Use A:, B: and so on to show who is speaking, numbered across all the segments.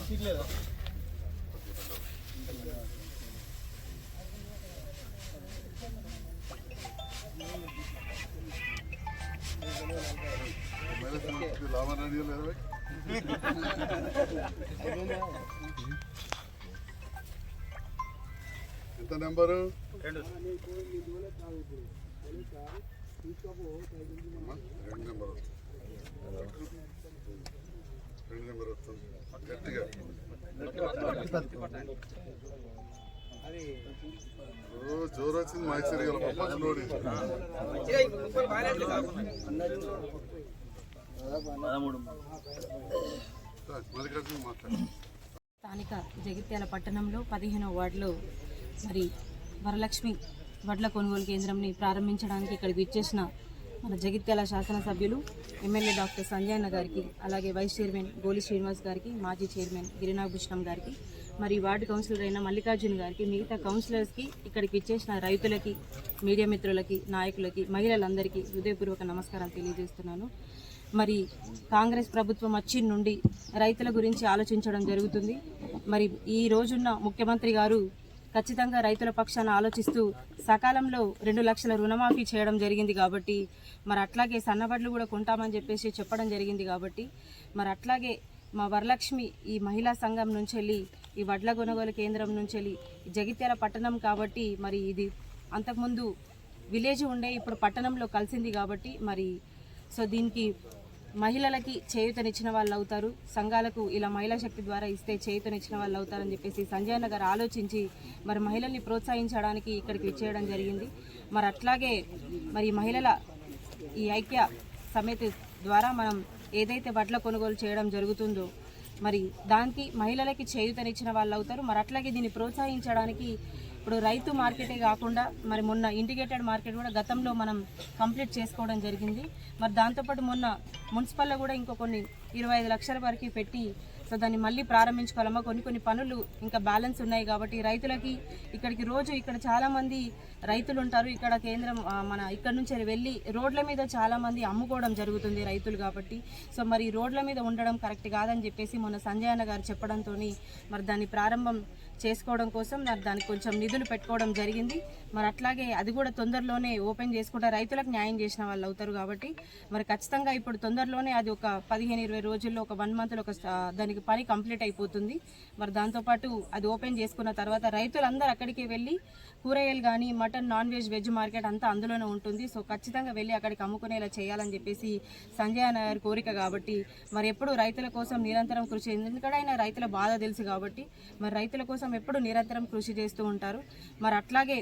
A: సీక్లేదా management లాభం అనేది లేదా ఎంత నెంబరు? రెండు. నెంబర్. రెండు నెంబర్ వస్తుంది. గట్టిగా. జోరు వచ్చింది మైసూరి గల పప్పచ్చు లోడి
B: స్థానిక జగిత్యాల పట్టణంలో పదిహేనవ వార్డులో మరి వరలక్ష్మి వడ్ల కొనుగోలు కేంద్రంని ప్రారంభించడానికి ఇక్కడికి విచ్చేసిన మన జగిత్యాల శాసనసభ్యులు ఎమ్మెల్యే డాక్టర్ సంజయ్ గారికి అలాగే వైస్ చైర్మన్ గోలి శ్రీనివాస్ గారికి మాజీ చైర్మన్ గిరినాభూషణం గారికి మరి వార్డు కౌన్సిలర్ అయిన మల్లికార్జున్ గారికి మిగతా కౌన్సిలర్స్కి ఇక్కడికి ఇచ్చేసిన రైతులకి మీడియా మిత్రులకి నాయకులకి మహిళలందరికీ హృదయపూర్వక నమస్కారాలు తెలియజేస్తున్నాను. మరి కాంగ్రెస్ ప్రభుత్వం వచ్చి నుండి రైతుల గురించి ఆలోచించడం జరుగుతుంది. మరి ఈ రోజున్న ముఖ్యమంత్రి గారు ఖచ్చితంగా రైతుల పక్షాన ఆలోచిస్తూ సకాలంలో రెండు లక్షల రుణమాఫీ చేయడం జరిగింది కాబట్టి మరి అట్లాగే సన్నబడ్లు కూడా కొంటామని చెప్పేసి చెప్పడం జరిగింది కాబట్టి మరి అట్లాగే మా వరలక్ష్మి ఈ మహిళా సంఘం నుంచి వెళ్ళి ఈ వడ్ల కొనుగోలు కేంద్రం నుంచి వెళ్ళి జగిత్యాల పట్టణం కాబట్టి మరి ఇది అంతకుముందు విలేజ్ ఉండే ఇప్పుడు పట్టణంలో కలిసింది కాబట్టి మరి సో దీనికి మహిళలకి చేయూతనిచ్చిన వాళ్ళు అవుతారు సంఘాలకు ఇలా మహిళా శక్తి ద్వారా ఇస్తే చేయూతనిచ్చిన వాళ్ళు అవుతారని చెప్పేసి సంజయ్ గారు ఆలోచించి మరి మహిళల్ని ప్రోత్సహించడానికి ఇక్కడికి విచ్చేయడం జరిగింది. మరి అట్లాగే మరి మహిళల ఈ ఐక్య సమితి ద్వారా మనం ఏదైతే బట్టల కొనుగోలు చేయడం జరుగుతుందో మరి దానికి మహిళలకి చేయూతనిచ్చిన వాళ్ళు అవుతారు మరి అట్లాగే దీన్ని ప్రోత్సహించడానికి ఇప్పుడు రైతు మార్కెటే కాకుండా మరి మొన్న ఇంటిగ్రేటెడ్ మార్కెట్ కూడా గతంలో మనం కంప్లీట్ చేసుకోవడం జరిగింది. మరి దాంతోపాటు మొన్న మున్సిపల్లో కూడా ఇంకో కొన్ని ఇరవై ఐదు లక్షల వరకు పెట్టి సో దాన్ని మళ్ళీ ప్రారంభించుకోవాలమ్మా. కొన్ని కొన్ని పనులు ఇంకా బ్యాలెన్స్ ఉన్నాయి కాబట్టి రైతులకి ఇక్కడికి రోజు ఇక్కడ చాలామంది రైతులు ఉంటారు. ఇక్కడ కేంద్రం మన ఇక్కడ నుంచి వెళ్ళి రోడ్ల మీద చాలామంది అమ్ముకోవడం జరుగుతుంది రైతులు కాబట్టి. సో మరి రోడ్ల మీద ఉండడం కరెక్ట్ కాదని చెప్పేసి మొన్న సంజయ్ అన్న గారు చెప్పడంతో మరి దాన్ని ప్రారంభం చేసుకోవడం కోసం మరి దానికి కొంచెం నిధులు పెట్టుకోవడం జరిగింది. మరి అట్లాగే అది కూడా తొందరలోనే ఓపెన్ చేసుకుంటే రైతులకు న్యాయం చేసిన వాళ్ళు అవుతారు కాబట్టి మరి ఖచ్చితంగా ఇప్పుడు తొందరలోనే అది ఒక పదిహేను ఇరవై రోజుల్లో ఒక వన్ మంత్లో ఒక దానికి మనకి పని కంప్లీట్ అయిపోతుంది. మరి దాంతోపాటు అది ఓపెన్ చేసుకున్న తర్వాత రైతులందరూ అక్కడికి వెళ్ళి కూరగాయలు కానీ mutton non veg veg market అంతా అందులోనే ఉంటుంది. సో ఖచ్చితంగా వెళ్ళి అక్కడికి అమ్ముకునేలా చేయాలని చెప్పేసి సంజయ్ అన్న గారి కోరిక కాబట్టి మరి ఎప్పుడు రైతుల కోసం నిరంతరం కృషి ఎందుకంటే ఆయన రైతుల బాధ తెలుసు కాబట్టి మరి రైతుల కోసం ఎప్పుడు నిరంతరం కృషి చేస్తూ ఉంటారు. మరి అట్లాగే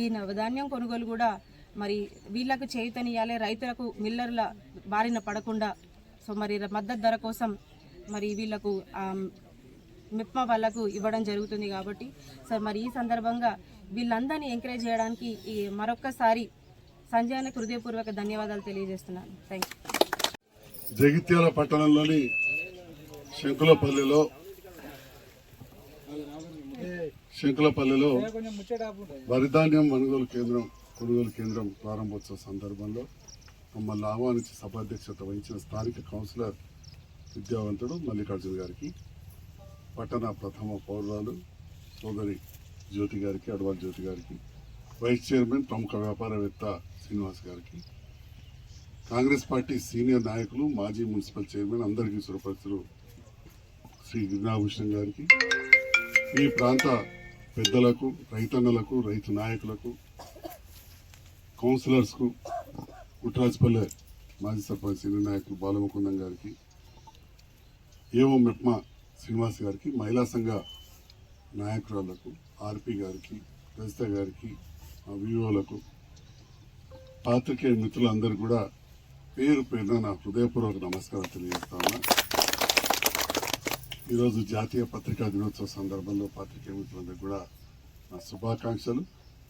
B: ఈ ధాన్యం కొనుగోలు కూడా మరి వీళ్ళకు చేయుతనియాలి రైతులకు మిల్లర్ల బారిన పడకుండా సో మరి మద్దతు ధర కోసం మరి వీళ్ళకు ఆ, మిప్మా వాళ్ళకు ఇవ్వడం జరుగుతుంది కాబట్టి సో మరి ఈ సందర్భంగా వీళ్ళందరినీ ఎంకరేజ్ చేయడానికి ఈ మరొక్కసారి సంజయానికి హృదయపూర్వక ధన్యవాదాలు తెలియజేస్తున్నాను. థ్యాంక్ యూ
A: జగిత్యాల పట్టణంలోని శంకులపల్లిలో శంకులపల్లిలో వరిధాన్యం కొనుగోలు కేంద్రం కొనుగోలు కేంద్రం ప్రారంభోత్సవ సందర్భంలో మమ్మల్ని ఆహ్వానించి సభాధ్యక్షత వహించిన స్థానిక కౌన్సిలర్ విద్యావంతుడు మల్లికార్జున గారికి పట్టణ ప్రథమ పౌరురాలు సోదరి జ్యోతి గారికి అడవాల్ జ్యోతి గారికి వైస్ చైర్మన్ ప్రముఖ వ్యాపారవేత్త శ్రీనివాస్ గారికి కాంగ్రెస్ పార్టీ సీనియర్ నాయకులు మాజీ మున్సిపల్ చైర్మన్ అందరికీ సురపరిచులు శ్రీ గిరినాభూషణ్ గారికి ఈ ప్రాంత పెద్దలకు రైతన్నలకు రైతు నాయకులకు కౌన్సిలర్స్కు కుట్రాజ్పల్లె మాజీ సర్పంచ్ సీనియర్ నాయకులు బాలముకుందం గారికి ఏవో మెప్మా శ్రీనివాస్ గారికి మహిళా సంఘ నాయకురాలకు ఆర్పి గారికి రజిత గారికి వివోలకు పాత్రికేయ మిత్రులందరూ కూడా పేరు పేరున నా హృదయపూర్వక నమస్కారం తెలియజేస్తాను ఈరోజు జాతీయ పత్రికా దినోత్సవ సందర్భంలో పాత్రికేయ మిత్రులందరికీ కూడా నా శుభాకాంక్షలు.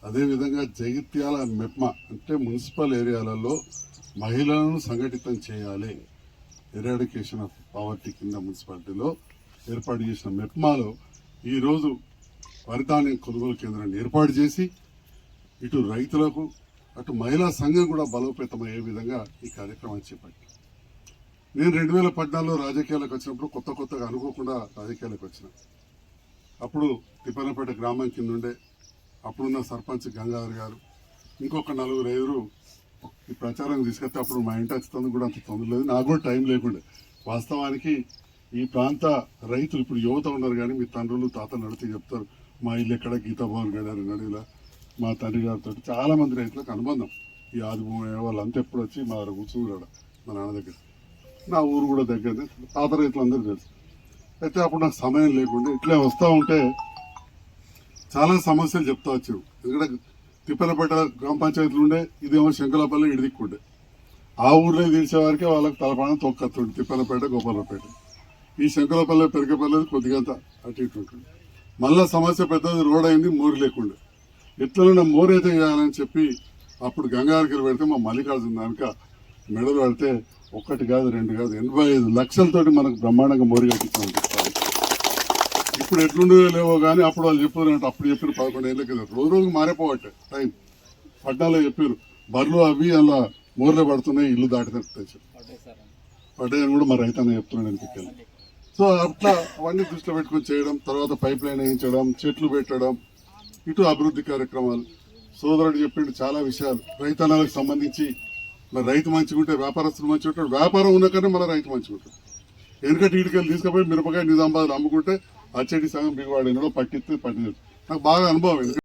A: అదేవిధంగా జగిత్యాల మెప్మ అంటే మున్సిపల్ ఏరియాలలో మహిళలను సంఘటితం చేయాలి. ఎరాడికేషన్ ఆఫ్ పావర్టీ కింద మున్సిపాలిటీలో ఏర్పాటు చేసిన మెప్మాలో ఈరోజు వరిధాన్యం కొనుగోలు కేంద్రాన్ని ఏర్పాటు చేసి ఇటు రైతులకు అటు మహిళా సంఘం కూడా బలోపేతమయ్యే విధంగా ఈ కార్యక్రమాన్ని చేపట్టి నేను రెండు వేల పద్నాలుగులో రాజకీయాలకు వచ్చినప్పుడు కొత్త కొత్తగా అనుకోకుండా రాజకీయాలకు వచ్చిన. అప్పుడు తిప్పనపేట గ్రామం కింద ఉండే అప్పుడున్న సర్పంచ్ గంగాధర్ గారు ఇంకొక నలుగురు ఐదుగురు ఈ ప్రచారం తీసుకొస్తే అప్పుడు మా ఇంటి వచ్చి కూడా అంత తొందర లేదు. నాకు కూడా టైం లేకుండే. వాస్తవానికి ఈ ప్రాంత రైతులు ఇప్పుడు యువత ఉన్నారు కానీ మీ తండ్రులు తాతలు నడితే చెప్తారు మా ఇల్లు ఎక్కడ? గీతాభవన్ గడారు నడిలా మా తండ్రి గారితో చాలామంది రైతులకు అనుబంధం. ఈ ఆదిభూమి వాళ్ళంతా ఎప్పుడు వచ్చి మా దగ్గర కూర్చున్నాడు మా నాన్న దగ్గర. నా ఊరు కూడా దగ్గరనే. పాత రైతులందరూ తెలుసు. అయితే అప్పుడు నాకు సమయం లేకుండా. ఇట్లే వస్తూ ఉంటే చాలా సమస్యలు చెప్తా వచ్చారు ఎందుకంటే తిప్పనపేట గ్రామ పంచాయతీలు ఉండే ఇదేమో శంకలపల్లి ఇడిదిక్కుండే. ఆ ఊర్లో తెలిసే వారికి వాళ్ళకి తలపానం తొక్కత్తుండే తిప్పనపేట గోపాలపేట. ఈ శంకలపల్లి పెరగపల్లి కొద్దిగా అటు ఇటు ఉంటుంది. మళ్ళా సమస్య పెద్దది రోడ్ అయింది మోరు లేకుండా. ఎట్లైనా మోరు అయితే చేయాలని చెప్పి అప్పుడు గంగారికి పెడితే మా మల్లికార్జున దానిక మెడలు పెడితే ఒక్కటి కాదు రెండు కాదు ఎనభై ఐదు లక్షలతోటి మనకు బ్రహ్మాండంగా మోరు కట్టించాం ఇప్పుడు ఎట్లుండో లేవో కానీ అప్పుడు వాళ్ళు చెప్పారు అప్పుడు చెప్పారు పదకొండు ఏళ్ళ కదా. రోజు రోజు మారిపోవట్టే టైం. పడ్డాలో చెప్పారు బర్రెలు అవి అలా మోర్లే పడుతున్నాయి ఇల్లు దాటినట్టు పడ్డాయని కూడా మా రైతన్న చెప్తున్నాడు అనిపించాలి సో అట్లా అవన్నీ దృష్టిలో పెట్టుకొని చేయడం తర్వాత పైప్ లైన్ వేయించడం చెట్లు పెట్టడం ఇటు అభివృద్ధి కార్యక్రమాలు. సోదరుడు చెప్పిండు చాలా విషయాలు. రైతన్నాలకు సంబంధించి మరి రైతు మంచిగా ఉంటే వ్యాపారస్తులు మంచిగా ఉంటాడు వ్యాపారం ఉన్నకనే మన రైతు మంచిగా ఉంటాడు. ఎందుకంటే ఇటుకెళ్ళి తీసుకుపోయి మిరపకాయ నిజామాబాద్ అమ్ముకుంటే అచ్చడి సగం బిగవాడినలో పట్టిస్తే పట్టింది. నాకు బాగా అనుభవం